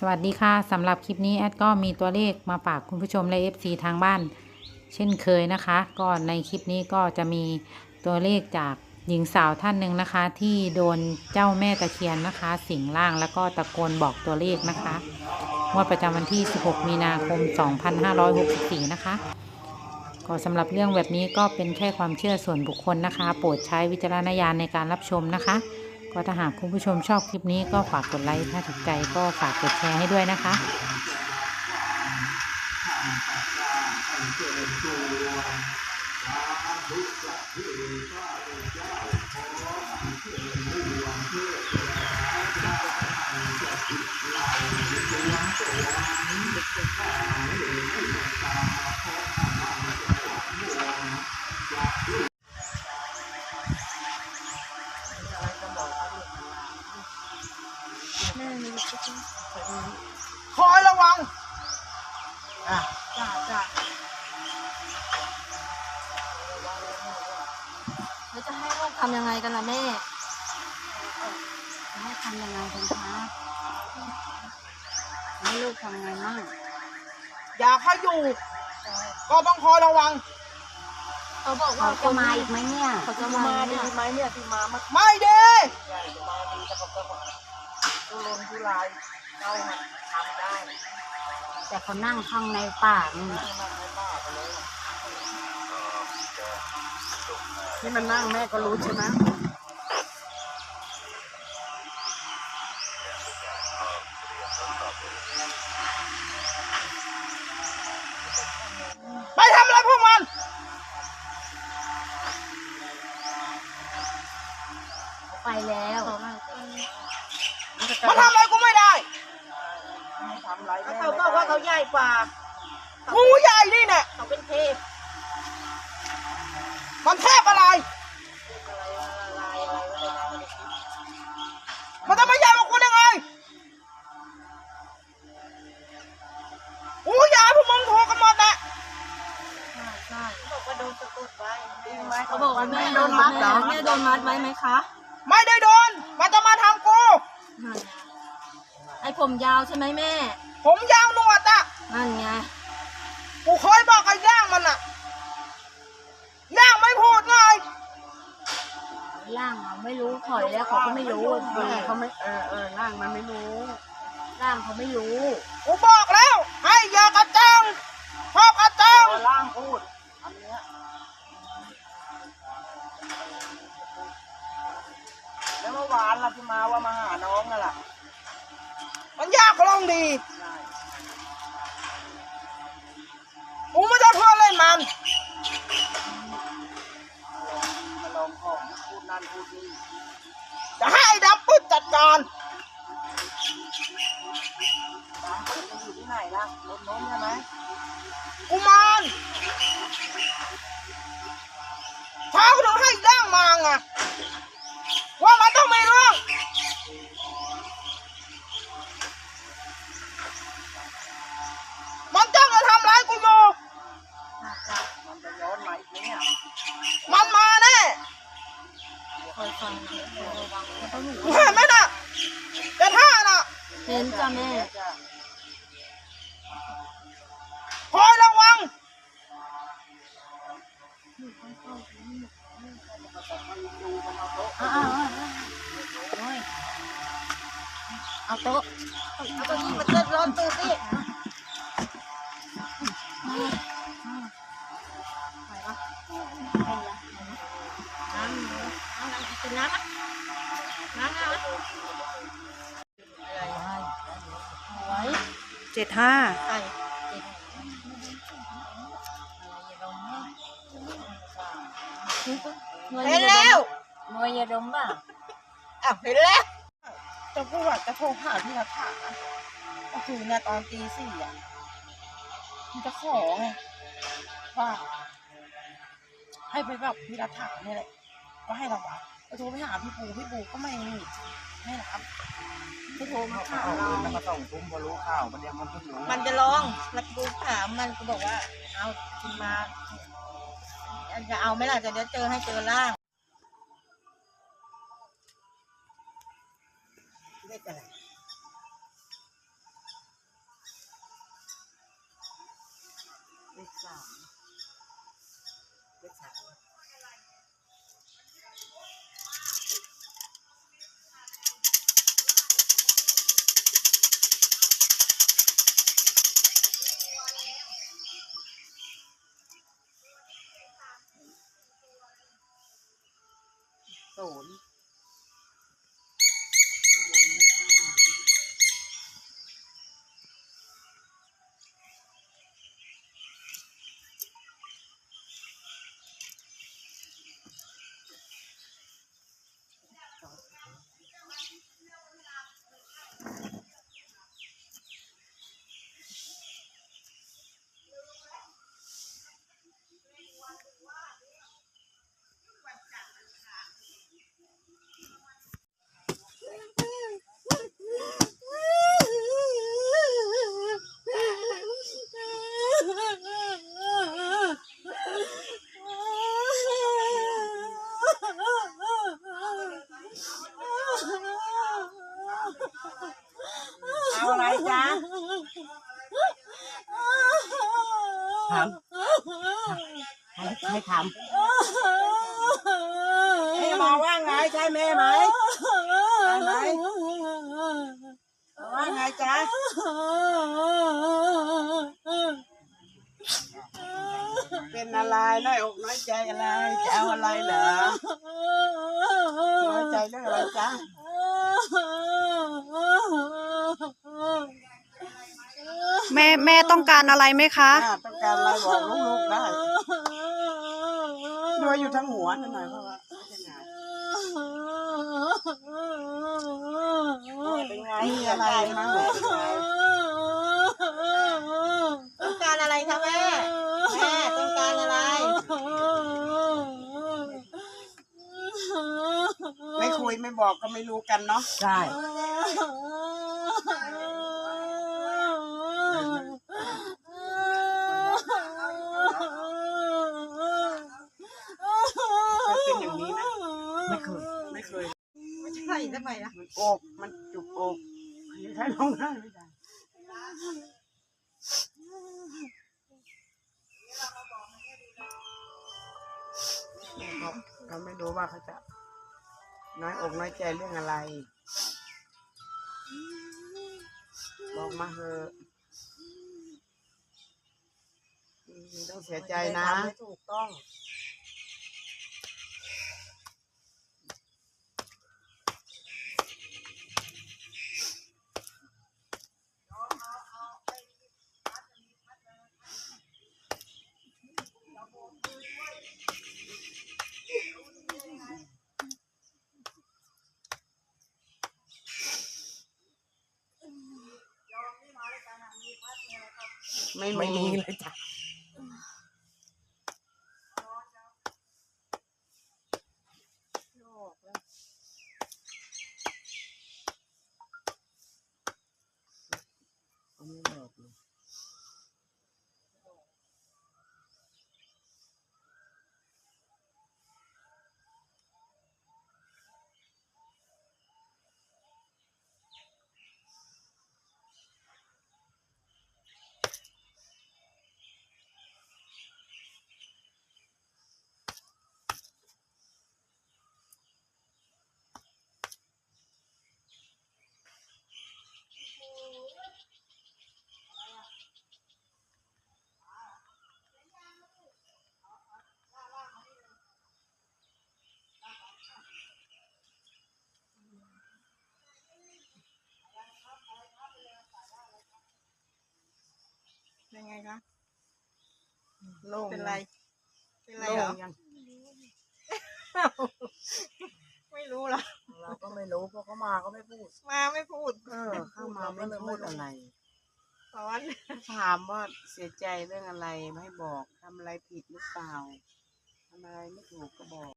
สวัสดีค่ะสำหรับคลิปนี้แอดก็มีตัวเลขมาฝากคุณผู้ชมและ FC ทางบ้าน เช่นเคยนะคะ ก็ในคลิปนี้ก็จะมีตัวเลขจากหญิงสาวท่านหนึ่งนะคะ ที่โดนเจ้าแม่ตะเคียนนะคะ สิงร่างแล้วก็ตะโกนบอกตัวเลขนะคะงวดประจำวันที่ 16 มีนาคม 2564 นะคะ ก็สำหรับเรื่องแบบนี้ก็เป็นแค่ความเชื่อส่วนบุคคลนะคะ โปรดใช้วิจารณญาณในการรับชมนะคะ ก็ถ้าหากคุณผู้ชมชอบคลิปนี้ก็ฝากกดไลค์ถ้าถูกใจก็ฝากกดแชร์ให้ด้วยนะคะ คอยระวัง อะจ้าจ้าแล้วจะให้ลูกทำยังไงกันล่ะแม่ให้ทำยังไงกันคะให้ลูกทำยังไงมั่งอยากให้อยู่ ก็ต้องคอยระวัง เขาบอกว่าเขาจะมาอีกไหมเนี่ย เขาจะมามาเนี่ดียไหมเนี่ยที่มามาไม่ดีมาดีแต่ก็มา ทุรนทุรายเราทำได้แต่เขานั่งข้างในป่านี่นั่งในบ้าไปเลยที่มันนั่งแม่ก็รู้ใช่ไหม กว่ากูใหญ่นี่เนี่ยเขาเป็นเทพมันเทพอะไร มันจะมาใหญ่กว่ากูได้ไงกูใหญ่พวกมึงถูกกันหมดแหละใช่เขาบอกว่าโดนสะกดไว้เขาเขาบบออกกว่าว่าแม่แม่โดโดนนมัมัดดเหรอแม่โดนมัดไว้ไหมคะ ไม่ได้โดน มันจะมาทำกูไอ้ผมยาวใช่ไหมแม่ ผมยาวหนวดอะนั่นไง กูเคยบอกไอ้ย่างมันอะ ย่างไม่พูดไงล่างเขาไม่รู้ถอยแล้วเขาก็ไม่รู้เขาไม่เออเออร่างมันไม่รู้ล่างเขาไม่รู้ กูบอกแล้ว ให้อย่ากระจังชอบกระจังร่างพูดอันเนี้ยแล้วเมื่อวานล่ะที่มาว่ามาหาน้องน่ะล่ะ มันยากลองดีกูไม่ได้เพื่อนเล่นมันลองของพูดนั่นพูดนี่จะให้ไอ้ดำปึ๊ดจัดการดำปึ๊ดมันอยู่ที่ไหนล่ะรถน้มใช่ไหม เห็นไหมน่ะแต่ท่าน่ะเห็นจ้ะแม่คอยระวังอ้าวเอาโต๊ะเอาตัวนี้มาเติมร้อนตัวสิ กินน้ำอะน้ำน้ำเจ็ดห้าใส่เห็นแล้วมวยยาดมป่ะอะเห็นแล้วจะพูดว่าจะโทรหาพี่รัฐาก็คือเนี่ยตอนตีสี่อะมันจะขอไงว่าให้ไปแบบพี่รัฐาเนี่ยแหละก็ให้ระวังก็ โทรไปหาพี่ปูพี่ปูก็ไม่ไม่รับไม่โทรมาถามเราแล้วมาส่งทุ่มพอรู้ข่าวมันยังมันเพิ่งรู้มันจะร้องแล้วกูถามมันก็บอกว่า เอาคุณมาจะเอาไหมล่ะจะเดี๋ยวเจอให้เจอร่างเลขอะไร ให้ให้ถามแม่มาว่าไงใช่แม่ไหมใช่ไหมว่าไงจ๊ะเป็นอะไรน้อยอกน้อยใจอะไรจะเอาอะไรเหรอน้อยใจเรื่องอะไรจ๊ะ แม่แม่ต้องการอะไรไหมคะ อ่าต้องการอะไรบอกลูกๆได้ดูอยู่ทั้งหัวนั่นหน่อยเพราะว่าเป็นไงมีอะไรมั้งเป็นไงต้องการอะไรคะแม่ แม่ต้องการอะไร ไม่คุยไม่บอกก็ไม่รู้กันเนาะ ใช่ เป็นอย่างนี้ไหมไม่เคย ไม่เคย ไม่ใช่ทำไมล่ะมันอกมันจุกอกใช้ร้องไห้ไม่ได้เขาเขาไม่รู้ว่าเขาจะน้อยอกน้อยใจเรื่องอะไร บอกมาเถอะอืมไม่ต้องเสียใจนะไม่ถูกต้อง ไม่ไม่มีเลยจ้ะ โล่งเป็นไร เป็นไรโล่เหรองยังไม่รู้หรอกเราก็ไม่รู้เพราะเขามาก็ไม่พูด มาไม่พูดเออ เข้ามาไม่พูดอะไร สอนถามว่าเสียใจเรื่องอะไรไม่บอกทำอะไรผิดหรือเปล่าทำอะไรไม่ถูกก็บอก